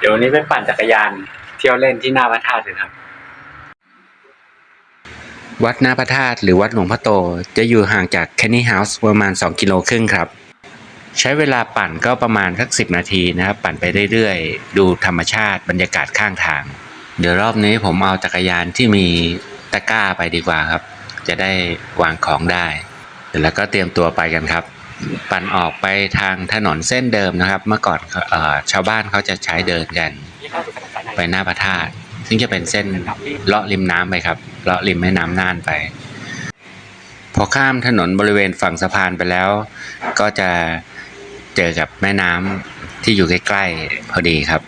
เดี๋ยววันนี้ไปปั่นจักรยานเที่ยวเล่นที่หน้าพระธาตุกันครับ วัดหน้าพระธาตุหรือวัดหลวงพ่อโต จะอยู่ห่างจากแคนนี่เฮาส์ประมาณ 2 กิโลครึ่งครับ ใช้เวลาปั่นก็ประมาณสักสินาทีนะครับ ปั่นไปเรื่อยๆ ดูธรรมชาติบรรยากาศข้างทาง เดี๋ยวรอบนี้ผมเอาจักรยานที่มีตะกร้าไปดีกว่าครับ จะได้วางของได้เสร็จแล้วก็เตรียมตัวไปกันครับ ปั่นออกไปทางถนนเส้นเดิมนะครับ เมื่อก่อนออชาวบ้านเขาจะใช้เดินกัน ไปหน้าพระธาตุซึ่งจะเป็นเส้นเลาะริมน้ำไปครับเลาะริมแม่น้ำน่านไป พอข้ามถนนบริเวณฝั่งสะพานไปแล้ว ก็จะเจอกับแม่น้ำที่อยู่ใกล้ๆพอดีครับ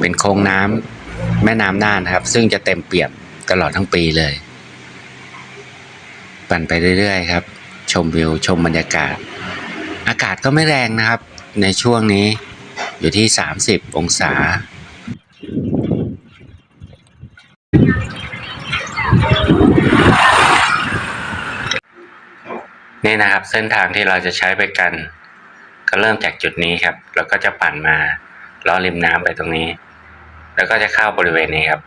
เป็นโค้งน้ำแม่น้ำน่านครับ ซึ่งจะเต็มเปี่ยมตลอดทั้งปีเลย ปั่นไปเรื่อยๆครับ ชมวิวชมบรรยากาศ อากาศก็ไม่แรงนะครับ ในช่วงนี้อยู่ที่ 30 องศา นี่นะครับเส้นทางที่เราจะใช้ไปกัน ก็เริ่มจากจุดนี้ครับ แล้วก็จะปั่นมาล้อริมน้ำไปตรงนี้ แล้วก็จะเข้าบริเวณนี้ครับ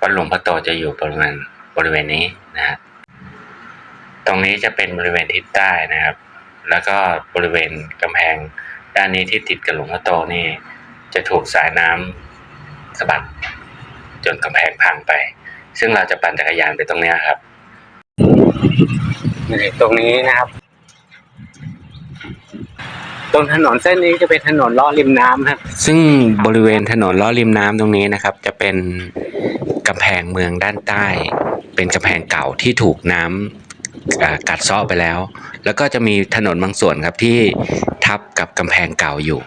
วัดหลวงพ่อโตจะอยู่บริเวณบริเวณนี้นะฮะตรงนี้จะเป็นบริเวณทิศใต้นะครับ แล้วก็บริเวณกำแพงด้านนี้ที่ติดกับหลวงพ่อโตนี่ จะถูกสายน้ำสะบัดจนกำแพงพังไป ซึ่งเราจะปั่นจักรยานไปตรงเนี้ยครับนี่ตรงนี้นะครับ ตรงถนนเส้นนี้จะเป็นถนนเลาะริมน้ำครับ ซึ่งบริเวณถนนล้อริมน้ำตรงนี้นะครับ จะเป็นกำแพงเมืองด้านใต้ เป็นกำแพงเก่าที่ถูกน้ำอ่า กัดเซาะไปแล้ว แล้วก็จะมีถนนบางส่วนครับที่ทับกับกำแพงเก่าอยู่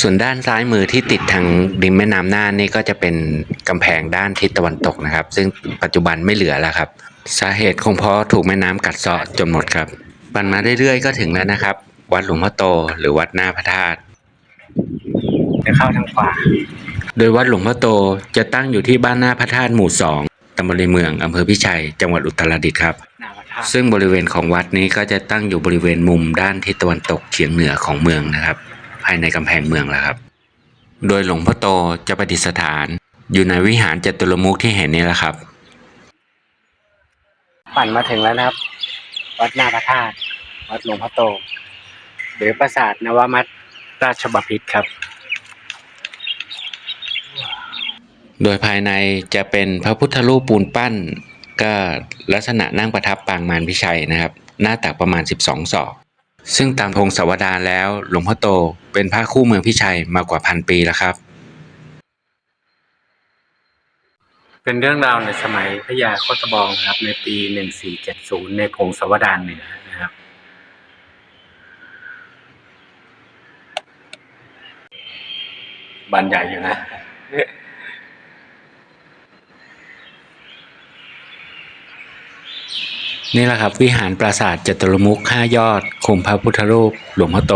ส่วนด้านซ้ายมือที่ติดทางริมแม่น้ำน่านนี่ก็จะเป็นกำแพงด้านทิศตะวันตกนะครับ ซึ่งปัจจุบันไม่เหลือแล้วครับ สาเหตุคงเพราะถูกแม่น้ำกัดเซาะจนหมดครับปั่นมาเรื่อยๆก็ถึงแล้วนะครับ วัดหลวงพ่อโตหรือวัดหน้าพระธาตุจะเข้าทางขวาโดยวัดหลวงพ่อโตจะตั้งอยู่ที่บ้านหน้าพระธาตุหมู่สองตำบลในเมืองอำเภอพิชัย จังหวัดอุตรดิตถ์ครับ หน้าพระธาตุซึ่งบริเวณของวัดนี้ก็จะตั้งอยู่บริเวณมุมด้านทิศตะวันตกเฉียงเหนือของเมืองนะครับ ภายในกำแพงเมืองแหละครับ โดยหลวงพ่อโตจะประดิษฐาน อยู่ในวิหารจตุรมุขที่เห็นนี้แหละครับ ปั่นมาถึงแล้วนะครับ วัดหน้าพระธาตุวัดหลวงพ่อโต หรือปราสาทนวมัตราชบพิตรครับ โดยภายในจะเป็นพระพุทธรูปปูนปั้น ก็ลักษณะนั่งประทับปางมารพิชัยนะครับ หน้าตักประมาณ 12 ศอก ซึ่งตามพงศาวดารแล้วหลวงพ่อโตเป็นพระคู่เมืองพิชัยมากว่าพันปีแล้วครับ เป็นเรื่องราวในสมัยพระยาโคตบองนะครับ ในปี 1470 ในพงศาวดารเหนือนะครับบันใหญ่อยู่นะ นี่แหละครับวิหารปราสาทจตุรมุขห้ายอดคุมพระพุทธรูปหลวงพ่อโต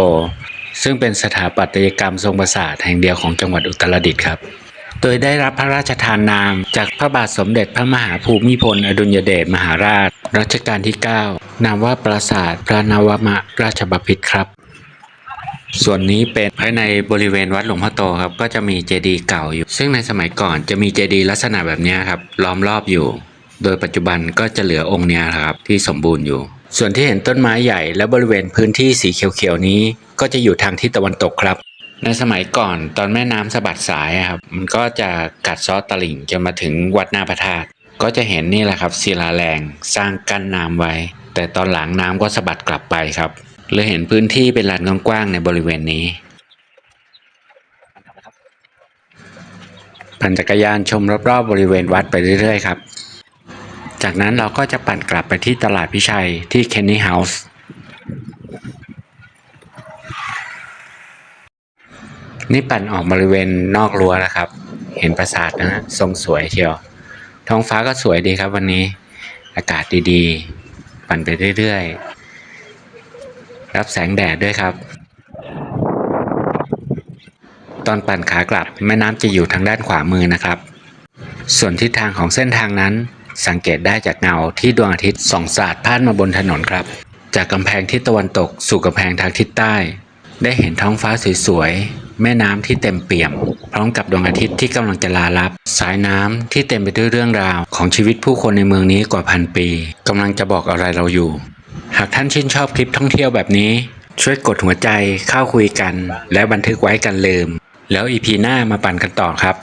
ซึ่งเป็นสถาปัตยกรรมทรงปราสาทแห่งเดียวของจังหวัดอุตรดิตถ์ครับ โดยได้รับพระราชทานนามจากพระบาทสมเด็จพระมหาภูมิพล อดุลยเดชมหาราช รัชกาลที่ 9 นามว่าปราสาทพระนวมะราชบพิตรครับส่วนนี้เป็นภายในบริเวณวัดหลวงพ่อโตครับ ก็จะมีเจดีย์เก่าอยู่ ซึ่งในสมัยก่อนจะมีเจดีย์ลักษณะแบบนี้ครับ ล้อมรอบอยู่ โดยปัจจุบันก็จะเหลือองค์เนี้ยครับที่สมบูรณ์อยู่ ส่วนที่เห็นต้นไม้ใหญ่และบริเวณพื้นที่สีเขียวๆนี้ ก็จะอยู่ทางทิศตะวันตกครับ ในสมัยก่อนตอนแม่น้ำสะบัดสายครับมันก็จะกัดซาะตลิ่งจนมาถึงวัดหน้าพระธาตุก็จะเห็นนี่แหละครับศิลาแรงสร้างกั้นน้ำไว้ แต่ตอนหลังน้ำก็สะบัดกลับไปครับเลยเห็นพื้นที่เป็นลานกว้างๆในบริเวณนี้ปั่นจักรยานชมรอบๆบริเวณวัดไปเรื่อยๆครับ จากนั้นเราก็จะปั่นกลับไปที่ตลาดพิชัยที่เคนนี่เฮาส์นี่ปั่นออกบริเวณนอกรั้วแล้วครับ เห็นปราสาทนะฮะทรงสวยเชียว ท้องฟ้าก็สวยดีครับวันนี้ อากาศดีๆ ปั่นไปเรื่อยๆ รับแสงแดดด้วยครับ ตอนปั่นขากลับแม่น้ำจะอยู่ทางด้านขวามือนะครับ ส่วนทิศทางของเส้นทางนั้น สังเกตได้จากเงาที่ดวงอาทิตย์ส่องสาดพาดมาบนถนนครับ จากกำแพงทิศตะวันตกสู่กำแพงทางทิศใต้ ได้เห็นท้องฟ้าสวยๆ แม่น้ำที่เต็มเปี่ยม พร้อมกับดวงอาทิตย์ที่กำลังจะลาลับ สายน้ำที่เต็มไปด้วยเรื่องราว ของชีวิตผู้คนในเมืองนี้กว่าพันปีกำลังจะบอกอะไรเราอยู่ หากท่านชื่นชอบคลิปท่องเที่ยวแบบนี้ ช่วยกดหัวใจเข้าคุยกัน แล้วบันทึกไว้กันลืม แล้วอีพีหน้ามาปั่นกันต่อครับ